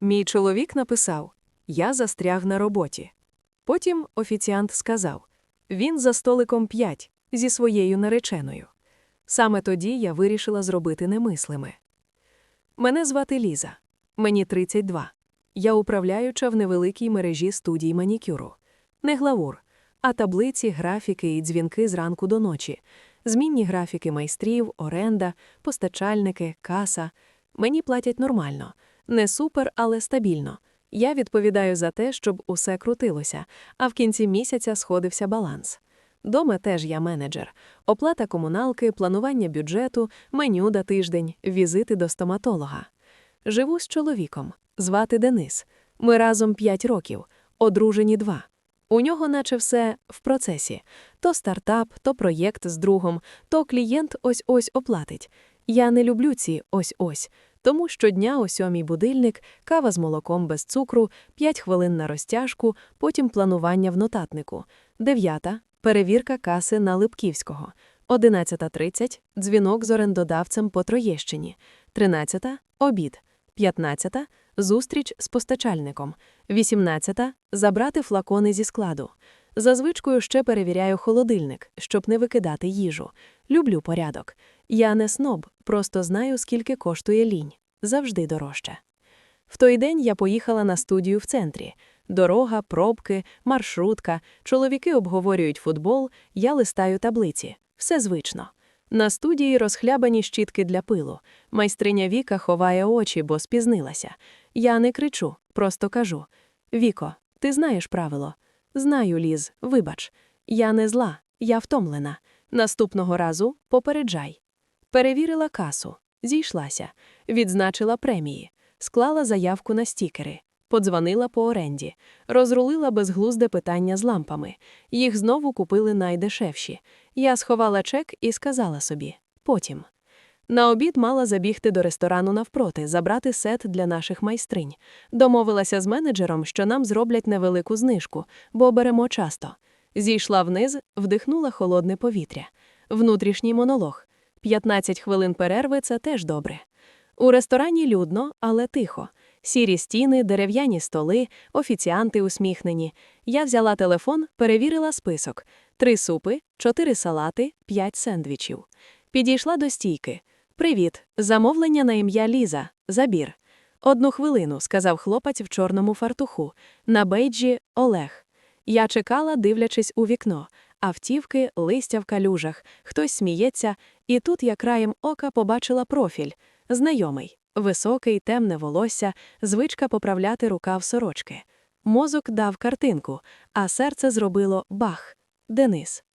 Мій чоловік написав Я застряг на роботі. Потім офіціант сказав Він за столиком п'ять зі своєю нареченою. Саме тоді я вирішила зробити немислиме. Мене звати Ліза. Мені 32. Я управляюча в невеликій мережі студій манікюру. Не главур, а таблиці, графіки і дзвінки зранку до ночі, змінні графіки майстрів, оренда, постачальники, каса. Мені платять нормально, не супер, але стабільно. Я відповідаю за те, щоб усе крутилося, а в кінці місяця сходився баланс. Дома теж я менеджер. Оплата комуналки, планування бюджету, меню на тиждень, візити до стоматолога. Живу з чоловіком. Звати Денис. Ми разом 5 років, одружені два. У нього наче все в процесі. То стартап, то проєкт з другом, то клієнт ось-ось оплатить. Я не люблю ці ось-ось. Тому щодня о сьомій будильник, кава з молоком без цукру, 5 хвилин на розтяжку, потім планування в нотатнику. Дев'ята перевірка каси на Липківського. 11.30 дзвінок з орендодавцем по Троєщині. 13 обід. 15 зустріч з постачальником. 18 забрати флакони зі складу. За звичкою ще перевіряю холодильник, щоб не викидати їжу. Люблю порядок. Я не сноб, просто знаю, скільки коштує лінь. Завжди дорожче. В той день я поїхала на студію в центрі. Дорога, пробки, маршрутка, чоловіки обговорюють футбол, я листаю таблиці. Все звично. На студії розхлябані щітки для пилу. Майстриня Віка ховає очі, бо спізнилася. Я не кричу, просто кажу: Віко, ти знаєш правило? Знаю, Ліз, вибач. Я не зла, я втомлена. Наступного разу попереджай. Перевірила касу, зійшлася, відзначила премії, склала заявку на стікери, подзвонила по оренді, розрулила безглузде питання з лампами. Їх знову купили найдешевші. Я сховала чек і сказала собі потім. На обід мала забігти до ресторану навпроти, забрати сет для наших майстринь. Домовилася з менеджером, що нам зроблять невелику знижку, бо беремо часто. Зійшла вниз, вдихнула холодне повітря. Внутрішній монолог. 15 хвилин перерви це теж добре. У ресторані людно, але тихо. Сірі стіни, дерев'яні столи, офіціанти усміхнені. Я взяла телефон, перевірила список: три супи, чотири салати, п'ять сендвічів. Підійшла до стійки. Привіт, замовлення на ім'я Ліза. Забір. Одну хвилину, сказав хлопець в чорному фартуху. На бейджі Олег. Я чекала, дивлячись у вікно. Автівки, листя в калюжах, хтось сміється, і тут я краєм ока побачила профіль. Знайомий, високий, темне волосся, звичка поправляти рукав сорочки. Мозок дав картинку, а серце зробило бах. Денис.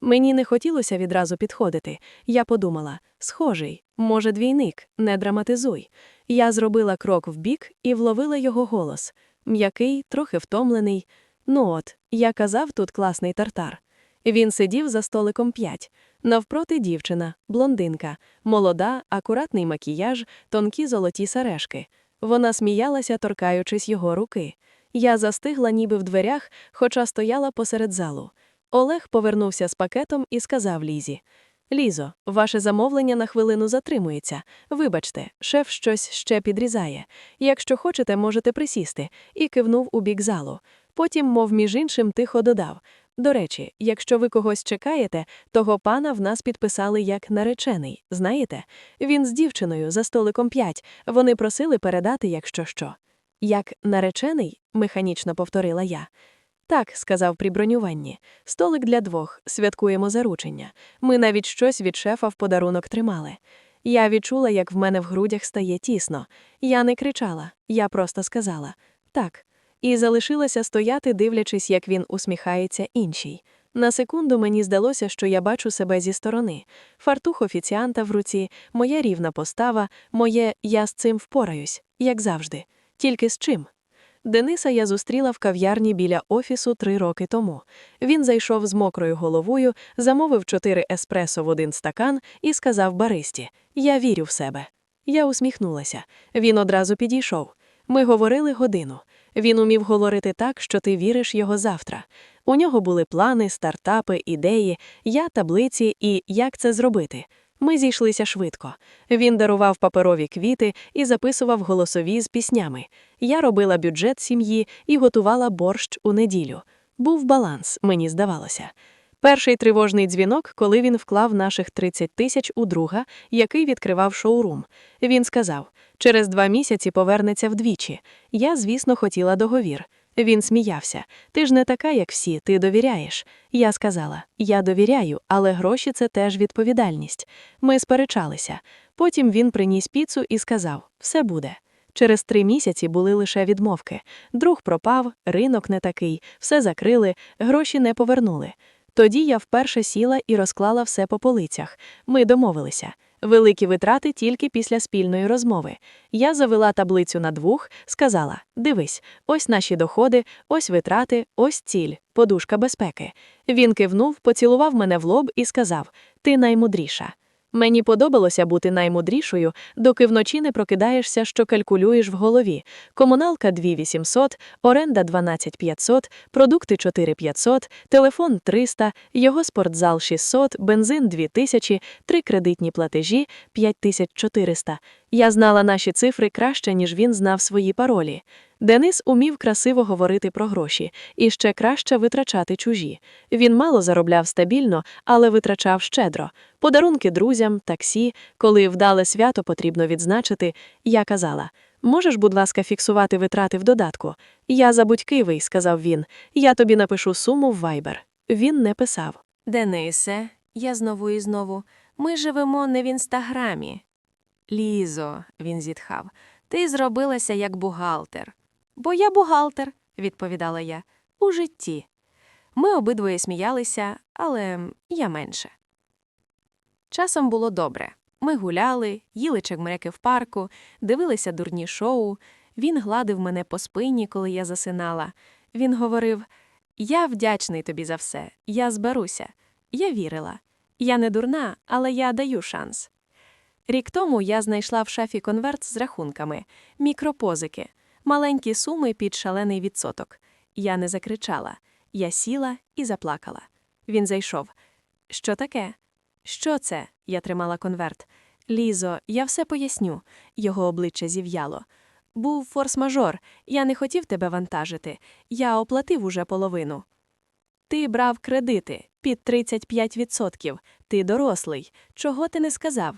Мені не хотілося відразу підходити. Я подумала: схожий, може, двійник, не драматизуй. Я зробила крок вбік і вловила його голос м'який, трохи втомлений. Ну от, я казав тут класний тартар. Він сидів за столиком п'ять. Навпроти дівчина, блондинка, молода, акуратний макіяж, тонкі золоті сережки. Вона сміялася, торкаючись його руки. Я застигла ніби в дверях, хоча стояла посеред залу. Олег повернувся з пакетом і сказав Лізі: Лізо, ваше замовлення на хвилину затримується. Вибачте, шеф щось ще підрізає. Якщо хочете, можете присісти, і кивнув у бік залу. Потім, мов між іншим, тихо додав: До речі, якщо ви когось чекаєте, того пана в нас підписали як наречений. Знаєте? Він з дівчиною за столиком п'ять. Вони просили передати, якщо що. Як наречений, механічно повторила я. Так, сказав при бронюванні. Столик для двох, святкуємо заручення. Ми навіть щось від шефа в подарунок тримали. Я відчула, як в мене в грудях стає тісно. Я не кричала, я просто сказала так. І залишилася стояти, дивлячись, як він усміхається іншій. На секунду мені здалося, що я бачу себе зі сторони. Фартух офіціанта в руці, моя рівна постава, моє я з цим впораюсь, як завжди. Тільки з чим? Дениса я зустріла в кав'ярні біля офісу три роки тому. Він зайшов з мокрою головою, замовив чотири еспресо в один стакан і сказав баристі: Я вірю в себе. Я усміхнулася. Він одразу підійшов. Ми говорили годину. Він умів говорити так, що ти віриш його завтра. У нього були плани, стартапи, ідеї, я таблиці і як це зробити. Ми зійшлися швидко. Він дарував паперові квіти і записував голосові з піснями. Я робила бюджет сім'ї і готувала борщ у неділю. Був баланс, мені здавалося. Перший тривожний дзвінок, коли він вклав наших 30 тисяч у друга, який відкривав шоурум. Він сказав: через два місяці повернеться вдвічі. Я, звісно, хотіла договір. Він сміявся. Ти ж не така, як всі, ти довіряєш. Я сказала: Я довіряю, але гроші це теж відповідальність. Ми сперечалися. Потім він приніс піцу і сказав: Все буде. Через три місяці були лише відмовки. Друг пропав, ринок не такий, все закрили, гроші не повернули. Тоді я вперше сіла і розклала все по полицях. Ми домовилися. Великі витрати тільки після спільної розмови. Я завела таблицю на двох, сказала: Дивись, ось наші доходи, ось витрати, ось ціль, подушка безпеки. Він кивнув, поцілував мене в лоб і сказав: Ти наймудріша. Мені подобалося бути наймудрішою, доки вночі не прокидаєшся, що калькулюєш в голові. Комуналка 2800, оренда 12500, продукти 4500, телефон 300, його спортзал 600, бензин 2000, три кредитні платежі 5400. Я знала наші цифри краще, ніж він знав свої паролі. Денис умів красиво говорити про гроші і ще краще витрачати чужі. Він мало заробляв стабільно, але витрачав щедро. Подарунки друзям, таксі, коли вдале свято потрібно відзначити, я казала: можеш, будь ласка, фіксувати витрати в додатку? Я забудькивий, сказав він. Я тобі напишу суму в Viber. Він не писав. Денисе, я знову і знову. Ми живемо не в інстаграмі. Лізо, він зітхав, ти зробилася як бухгалтер. Бо я бухгалтер, відповідала я, у житті. Ми обидвоє сміялися, але я менше. Часом було добре. Ми гуляли, їли чекмереки в парку, дивилися дурні шоу. Він гладив мене по спині, коли я засинала. Він говорив: Я вдячний тобі за все, я зберуся. Я вірила. Я не дурна, але я даю шанс. Рік тому я знайшла в шафі конверт з рахунками, мікропозики, маленькі суми під шалений відсоток. Я не закричала. Я сіла і заплакала. Він зайшов. Що таке? Що це? Я тримала конверт. Лізо, я все поясню. Його обличчя зів'яло. Був форс-мажор, я не хотів тебе вантажити. Я оплатив уже половину. Ти брав кредити під 35%. Ти дорослий. Чого ти не сказав?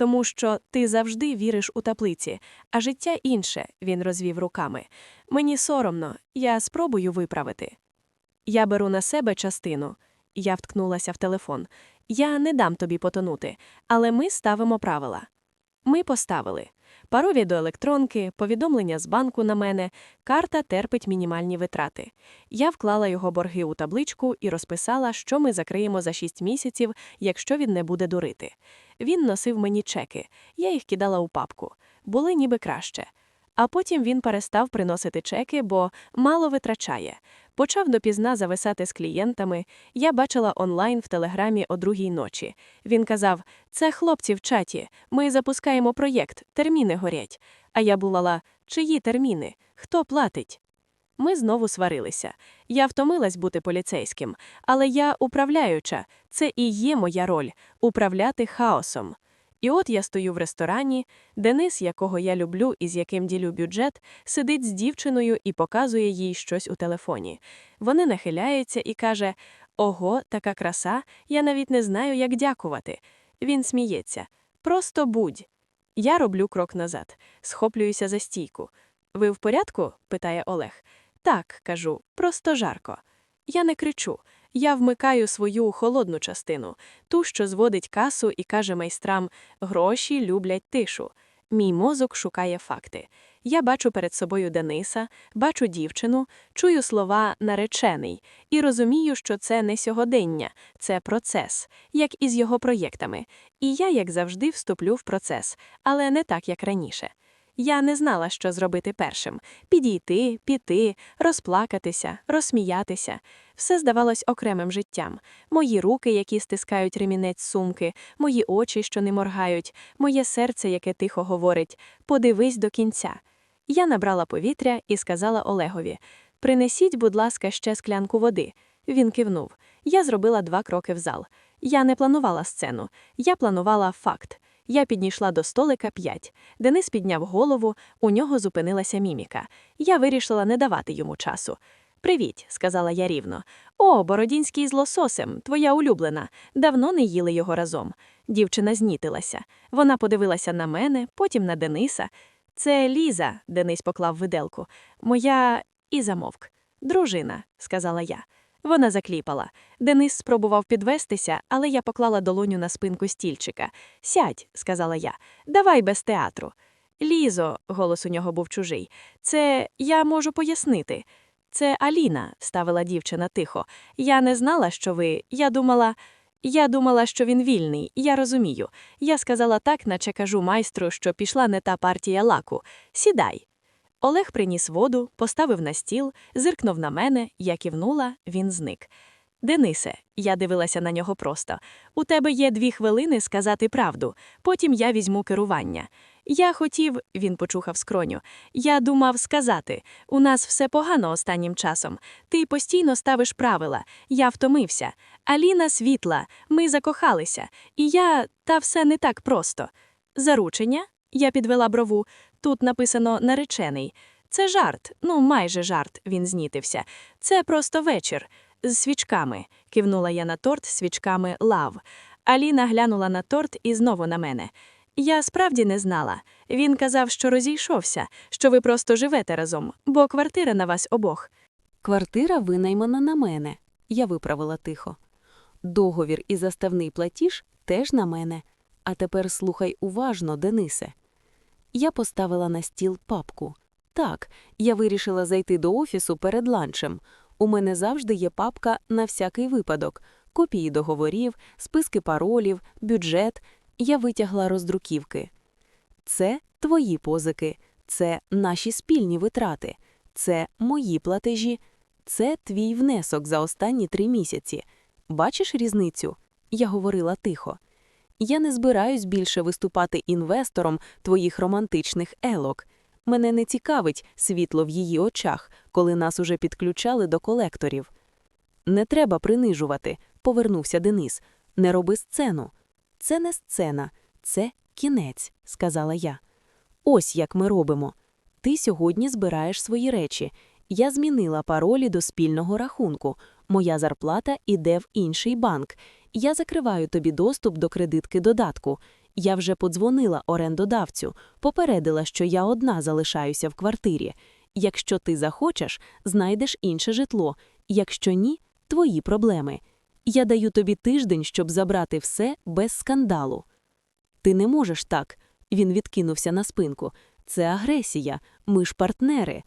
Тому що ти завжди віриш у таблиці, а життя інше, він розвів руками. Мені соромно, я спробую виправити. Я беру на себе частину. Я вткнулася в телефон. Я не дам тобі потонути, але ми ставимо правила. Ми поставили паролі до електронки, повідомлення з банку на мене, карта терпить мінімальні витрати. Я вклала його борги у табличку і розписала, що ми закриємо за 6 місяців, якщо він не буде дурити. Він носив мені чеки, я їх кидала у папку. Були ніби краще. А потім він перестав приносити чеки, бо мало витрачає. Почав допізна зависати з клієнтами. Я бачила онлайн в телеграмі о другій ночі. Він казав: Це хлопці в чаті, ми запускаємо проєкт, терміни горять. А я булала, чиї терміни? Хто платить? Ми знову сварилися. Я втомилась бути поліцейським, але я управляюча. Це і є моя роль управляти хаосом. І от я стою в ресторані, Денис, якого я люблю і з яким ділю бюджет, сидить з дівчиною і показує їй щось у телефоні. Вони нахиляються і каже: Ого, така краса, я навіть не знаю, як дякувати. Він сміється. Просто будь. Я роблю крок назад, схоплююся за стійку. Ви в порядку? питає Олег. Так, кажу, просто жарко. Я не кричу. Я вмикаю свою холодну частину, ту, що зводить касу і каже майстрам: гроші люблять тишу. Мій мозок шукає факти. Я бачу перед собою Дениса, бачу дівчину, чую слова наречений і розумію, що це не сьогодення, це процес, як і з його проєктами. І я, як завжди, вступлю в процес, але не так, як раніше. Я не знала, що зробити першим підійти, піти, розплакатися, розсміятися. Все здавалось окремим життям. Мої руки, які стискають ремінець сумки, мої очі, що не моргають, моє серце, яке тихо говорить подивись до кінця. Я набрала повітря і сказала Олегові Принесіть, будь ласка, ще склянку води. Він кивнув. Я зробила два кроки в зал. Я не планувала сцену, я планувала факт. Я підійшла до столика п'ять. Денис підняв голову, у нього зупинилася міміка. Я вирішила не давати йому часу. Привіт, сказала я рівно. О, бородінський з лососем, твоя улюблена. Давно не їли його разом. Дівчина знітилася. Вона подивилася на мене, потім на Дениса. Це Ліза, Денис поклав виделку. Моя і замовк. Дружина, сказала я. Вона закліпала. Денис спробував підвестися, але я поклала долоню на спинку стільчика. Сядь, сказала я. Давай без театру. Лізо, голос у нього був чужий. Це я можу пояснити. Це Аліна, ставила дівчина тихо. Я не знала, що ви. Я думала. Я думала, що він вільний, я розумію. Я сказала так, наче кажу майстру, що пішла не та партія лаку. Сідай. Олег приніс воду, поставив на стіл, зиркнув на мене, я кивнула, він зник. Денисе, я дивилася на нього просто. У тебе є дві хвилини сказати правду, потім я візьму керування. Я хотів, він почухав скроню. Я думав сказати: у нас все погано останнім часом. Ти постійно ставиш правила. Я втомився. Аліна світла, ми закохалися, і я та все не так просто. Заручення? Я підвела брову. Тут написано наречений. Це жарт, ну майже жарт, він знітився. Це просто вечір. З свічками, кивнула я на торт свічками лав. Аліна глянула на торт і знову на мене. Я справді не знала. Він казав, що розійшовся, що ви просто живете разом, бо квартира на вас обох. Квартира винаймана на мене, я виправила тихо. Договір і заставний платіж теж на мене. А тепер слухай уважно, Денисе. Я поставила на стіл папку. Так, я вирішила зайти до офісу перед ланчем. У мене завжди є папка на всякий випадок: копії договорів, списки паролів, бюджет. Я витягла роздруківки. Це твої позики, це наші спільні витрати, це мої платежі, це твій внесок за останні три місяці. Бачиш різницю? Я говорила тихо. Я не збираюсь більше виступати інвестором твоїх романтичних елок. Мене не цікавить світло в її очах, коли нас уже підключали до колекторів. Не треба принижувати, повернувся Денис. Не роби сцену. Це не сцена, це кінець, сказала я. Ось як ми робимо. Ти сьогодні збираєш свої речі. Я змінила паролі до спільного рахунку. Моя зарплата іде в інший банк. Я закриваю тобі доступ до кредитки додатку. Я вже подзвонила орендодавцю, попередила, що я одна залишаюся в квартирі. Якщо ти захочеш, знайдеш інше житло. Якщо ні, твої проблеми. Я даю тобі тиждень, щоб забрати все без скандалу. Ти не можеш так. Він відкинувся на спинку. Це агресія. Ми ж партнери.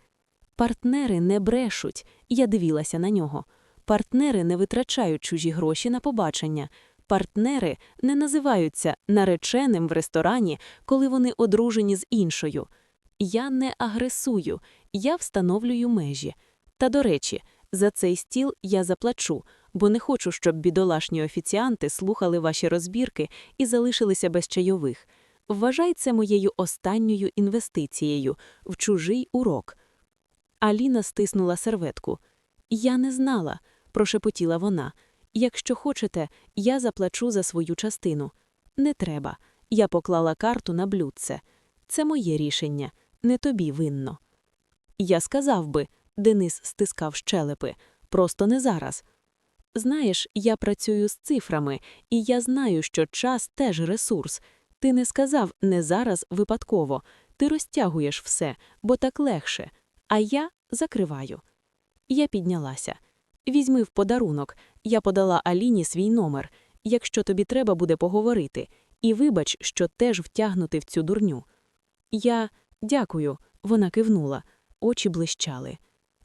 Партнери не брешуть. Я дивилася на нього. Партнери не витрачають чужі гроші на побачення. Партнери не називаються нареченим в ресторані, коли вони одружені з іншою. Я не агресую, я встановлюю межі. Та, до речі, за цей стіл я заплачу, бо не хочу, щоб бідолашні офіціанти слухали ваші розбірки і залишилися без чайових. Вважай це моєю останньою інвестицією в чужий урок. Аліна стиснула серветку. Я не знала, прошепотіла вона. Якщо хочете, я заплачу за свою частину. Не треба. Я поклала карту на блюдце. Це моє рішення, не тобі винно. Я сказав би, Денис стискав щелепи, просто не зараз. Знаєш, я працюю з цифрами, і я знаю, що час теж ресурс. Ти не сказав не зараз випадково. Ти розтягуєш все, бо так легше. А я закриваю. Я піднялася. Візьми в подарунок. Я подала Аліні свій номер, якщо тобі треба буде поговорити, і вибач, що теж втягнути в цю дурню. Я дякую, вона кивнула, очі блищали.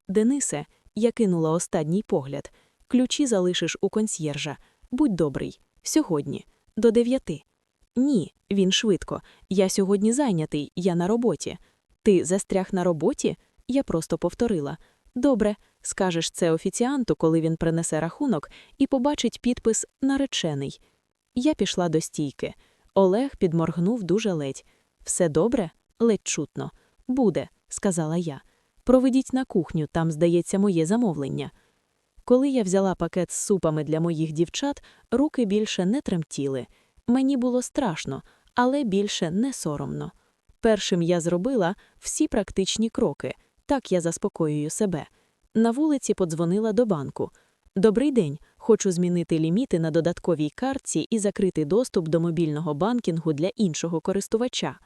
Денисе, я кинула останній погляд. Ключі залишиш у консьєржа. Будь добрий, сьогодні, до дев'яти. Ні, він швидко. Я сьогодні зайнятий, я на роботі. Ти застряг на роботі? Я просто повторила. Добре, скажеш це офіціанту, коли він принесе рахунок, і побачить підпис наречений. Я пішла до стійки. Олег підморгнув дуже ледь. Все добре? Ледь чутно. Буде, сказала я. Проведіть на кухню, там, здається, моє замовлення. Коли я взяла пакет з супами для моїх дівчат, руки більше не тремтіли. Мені було страшно, але більше не соромно. Першим я зробила всі практичні кроки, так я заспокоюю себе. На вулиці подзвонила до банку. Добрий день, хочу змінити ліміти на додатковій картці і закрити доступ до мобільного банкінгу для іншого користувача.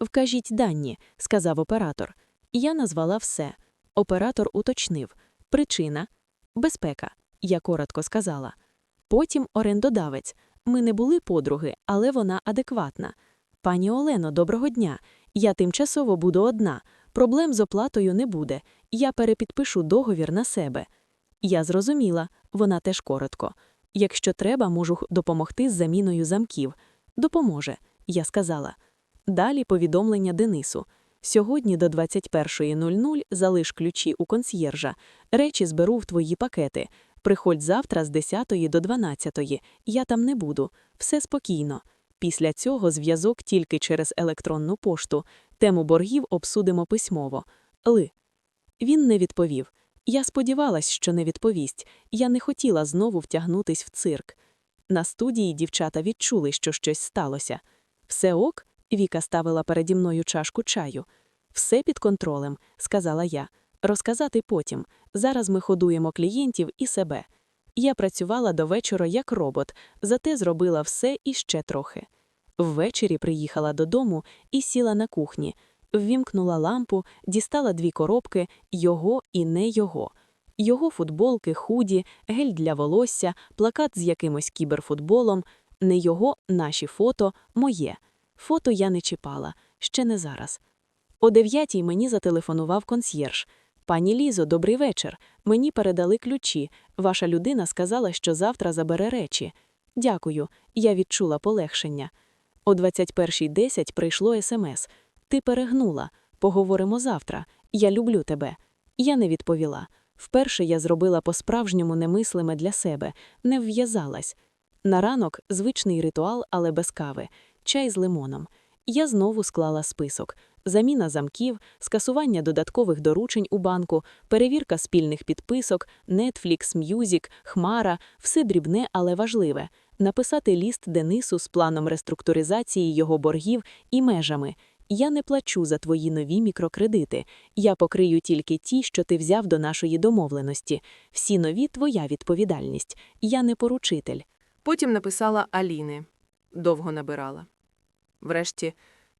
Вкажіть дані, сказав оператор. Я назвала все. Оператор уточнив. Причина безпека, я коротко сказала. Потім орендодавець. Ми не були подруги, але вона адекватна. Пані Олено, доброго дня. Я тимчасово буду одна. Проблем з оплатою не буде. Я перепідпишу договір на себе. Я зрозуміла, вона теж коротко. Якщо треба, можу допомогти з заміною замків. Допоможе, я сказала. Далі повідомлення Денису. Сьогодні до 21.00 залиш ключі у консьєржа. Речі зберу в твої пакети. Приходь завтра з 10 до 12. Я там не буду. Все спокійно. Після цього зв'язок тільки через електронну пошту. Тему боргів обсудимо письмово. Ли. Він не відповів. Я сподівалась, що не відповість. Я не хотіла знову втягнутись в цирк. На студії дівчата відчули, що щось сталося. Все ок, Віка ставила переді мною чашку чаю. Все під контролем, сказала я. Розказати потім. Зараз ми ходуємо клієнтів і себе. Я працювала до вечора як робот, зате зробила все і ще трохи. Ввечері приїхала додому і сіла на кухні. Ввімкнула лампу, дістала дві коробки його і не його. Його футболки, худі, гель для волосся, плакат з якимось кіберфутболом, не його, наші фото, моє. Фото я не чіпала, ще не зараз. О дев'ятій мені зателефонував консьєрж. Пані Лізо, добрий вечір. Мені передали ключі. Ваша людина сказала, що завтра забере речі. Дякую, я відчула полегшення. О 21.10 прийшло смс. Ти перегнула. Поговоримо завтра. Я люблю тебе. Я не відповіла. Вперше я зробила по-справжньому немислиме для себе, не вв'язалась. На ранок звичний ритуал, але без кави, чай з лимоном. Я знову склала список: заміна замків, скасування додаткових доручень у банку, перевірка спільних підписок, Netflix, Music, Хмара, все дрібне, але важливе. Написати ліст Денису з планом реструктуризації його боргів і межами. Я не плачу за твої нові мікрокредити. Я покрию тільки ті, що ти взяв до нашої домовленості. Всі нові твоя відповідальність. Я не поручитель. Потім написала Аліни. Довго набирала. Врешті,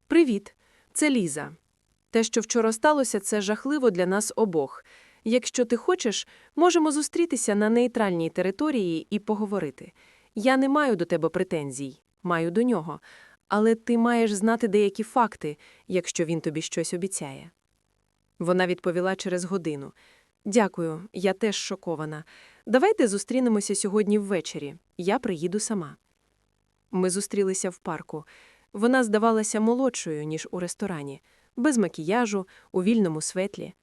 привіт, це Ліза. Те, що вчора сталося, це жахливо для нас обох. Якщо ти хочеш, можемо зустрітися на нейтральній території і поговорити. Я не маю до тебе претензій, маю до нього. Але ти маєш знати деякі факти, якщо він тобі щось обіцяє. Вона відповіла через годину. Дякую, я теж шокована. Давайте зустрінемося сьогодні ввечері. Я приїду сама. Ми зустрілися в парку. Вона здавалася молодшою, ніж у ресторані, без макіяжу, у вільному светлі.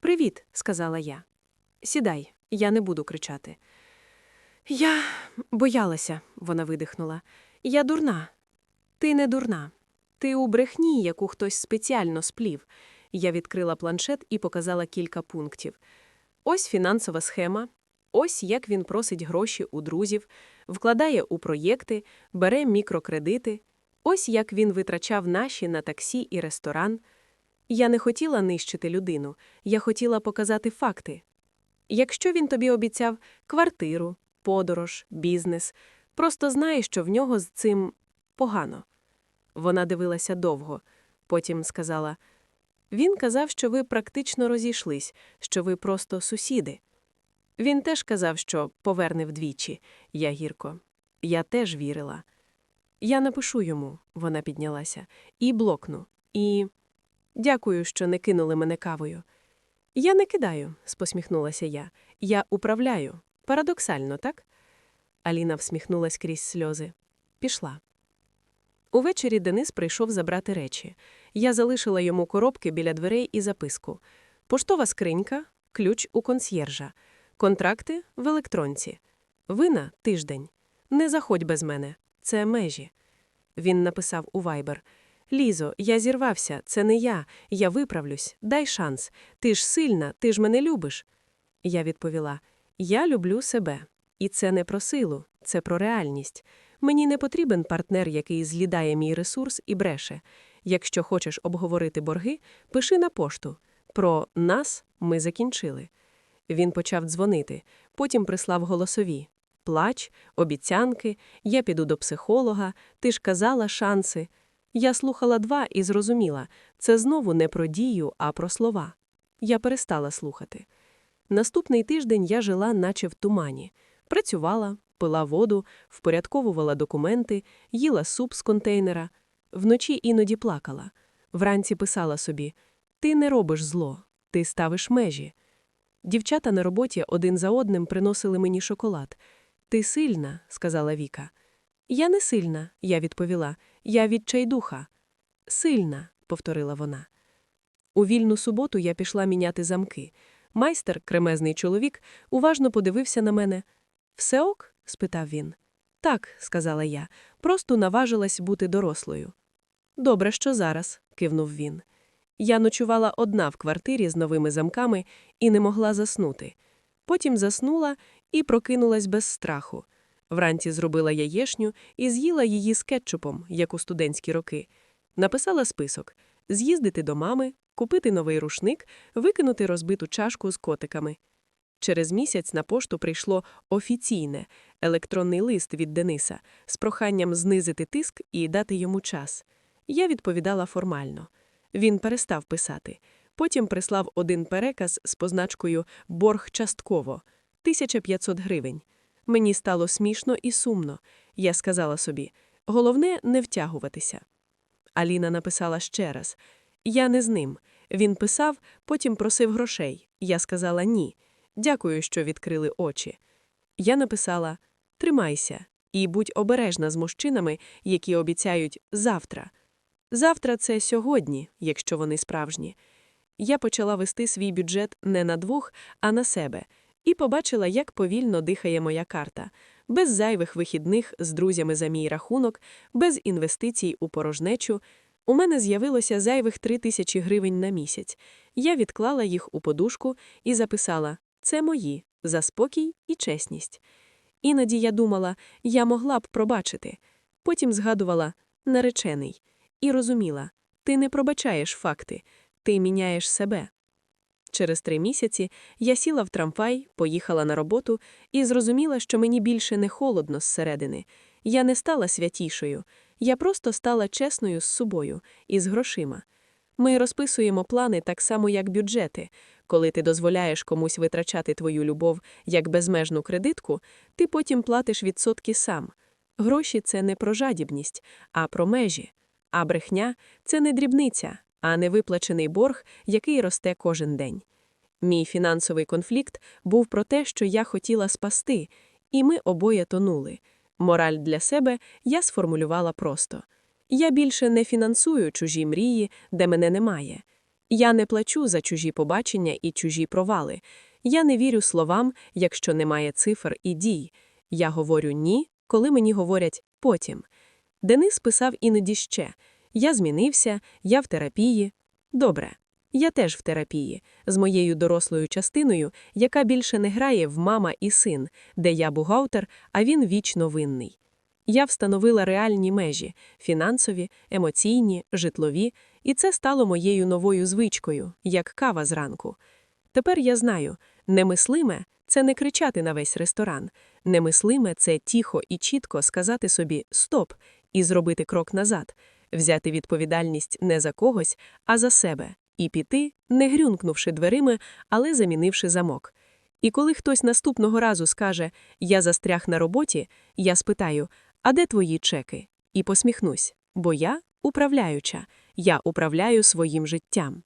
Привіт, сказала я. Сідай, я не буду кричати. Я боялася, вона видихнула. Я дурна. Ти не дурна. Ти у брехні, яку хтось спеціально сплів. Я відкрила планшет і показала кілька пунктів. Ось фінансова схема, ось як він просить гроші у друзів, вкладає у проєкти, бере мікрокредити, ось як він витрачав наші на таксі і ресторан. Я не хотіла нищити людину, я хотіла показати факти. Якщо він тобі обіцяв квартиру, подорож, бізнес, просто знай, що в нього з цим погано. Вона дивилася довго, потім сказала: Він казав, що ви практично розійшлись, що ви просто сусіди. Він теж казав, що поверне вдвічі, я гірко. Я теж вірила. Я напишу йому, вона піднялася, і блокну. І дякую, що не кинули мене кавою. Я не кидаю, спосміхнулася я. Я управляю. Парадоксально, так? Аліна всміхнулась крізь сльози. Пішла. Увечері Денис прийшов забрати речі. Я залишила йому коробки біля дверей і записку. Поштова скринька, ключ у консьєржа, контракти в електронці. Вина тиждень. Не заходь без мене. Це межі. Він написав у Вайбер. Лізо, я зірвався, це не я. Я виправлюсь. Дай шанс. Ти ж сильна, ти ж мене любиш. Я відповіла: Я люблю себе. І це не про силу, це про реальність. Мені не потрібен партнер, який з'їдає мій ресурс і бреше. Якщо хочеш обговорити борги, пиши на пошту. Про нас ми закінчили. Він почав дзвонити, потім прислав голосові. Плач, обіцянки, я піду до психолога, ти ж казала шанси. Я слухала два і зрозуміла, це знову не про дію, а про слова. Я перестала слухати. Наступний тиждень я жила, наче в тумані. Працювала, пила воду, впорядковувала документи, їла суп з контейнера. Вночі іноді плакала. Вранці писала собі: Ти не робиш зло, ти ставиш межі. Дівчата на роботі один за одним приносили мені шоколад. Ти сильна, сказала Віка. Я не сильна, я відповіла. Я відчайдуха. Сильна, повторила вона. У вільну суботу я пішла міняти замки. Майстер, кремезний чоловік, уважно подивився на мене. Все ок? спитав він. Так, сказала я, просто наважилась бути дорослою. Добре, що зараз, кивнув він. Я ночувала одна в квартирі з новими замками і не могла заснути. Потім заснула і прокинулась без страху. Вранці зробила яєшню і з'їла її з кетчупом, як у студентські роки. Написала список з'їздити до мами, купити новий рушник, викинути розбиту чашку з котиками. Через місяць на пошту прийшло офіційне електронний лист від Дениса з проханням знизити тиск і дати йому час. Я відповідала формально. Він перестав писати. Потім прислав один переказ з позначкою «Борг частково» – 1500 гривень. Мені стало смішно і сумно. Я сказала собі, головне не втягуватися. Аліна написала ще раз. Я не з ним. Він писав, потім просив грошей. Я сказала ні. Дякую, що відкрили очі. Я написала Тримайся і будь обережна з мужчинами, які обіцяють завтра. Завтра це сьогодні, якщо вони справжні. Я почала вести свій бюджет не на двох, а на себе, і побачила, як повільно дихає моя карта, без зайвих вихідних з друзями за мій рахунок, без інвестицій у порожнечу. У мене з'явилося зайвих три тисячі гривень на місяць. Я відклала їх у подушку і записала це мої за спокій і чесність. Іноді я думала, я могла б пробачити. Потім згадувала наречений і розуміла ти не пробачаєш факти, ти міняєш себе. Через три місяці я сіла в трамвай, поїхала на роботу і зрозуміла, що мені більше не холодно зсередини. Я не стала святішою, я просто стала чесною з собою і з грошима. Ми розписуємо плани так само, як бюджети. Коли ти дозволяєш комусь витрачати твою любов як безмежну кредитку, ти потім платиш відсотки сам. Гроші це не про жадібність, а про межі. А брехня це не дрібниця, а невиплачений борг, який росте кожен день. Мій фінансовий конфлікт був про те, що я хотіла спасти, і ми обоє тонули. Мораль для себе я сформулювала просто: я більше не фінансую чужі мрії, де мене немає. Я не плачу за чужі побачення і чужі провали. Я не вірю словам, якщо немає цифр і дій. Я говорю ні, коли мені говорять потім. Денис писав іноді ще Я змінився, я в терапії. Добре. Я теж в терапії, з моєю дорослою частиною, яка більше не грає в мама і син, де я бухгалтер, а він вічно винний. Я встановила реальні межі фінансові, емоційні, житлові, і це стало моєю новою звичкою, як кава зранку. Тепер я знаю, немислиме це не кричати на весь ресторан, немислиме це тихо і чітко сказати собі стоп і зробити крок назад, взяти відповідальність не за когось, а за себе, і піти, не грюнкнувши дверима, але замінивши замок. І коли хтось наступного разу скаже Я застряг на роботі, я спитаю А де твої чеки? І посміхнусь, бо я управляюча, я управляю своїм життям.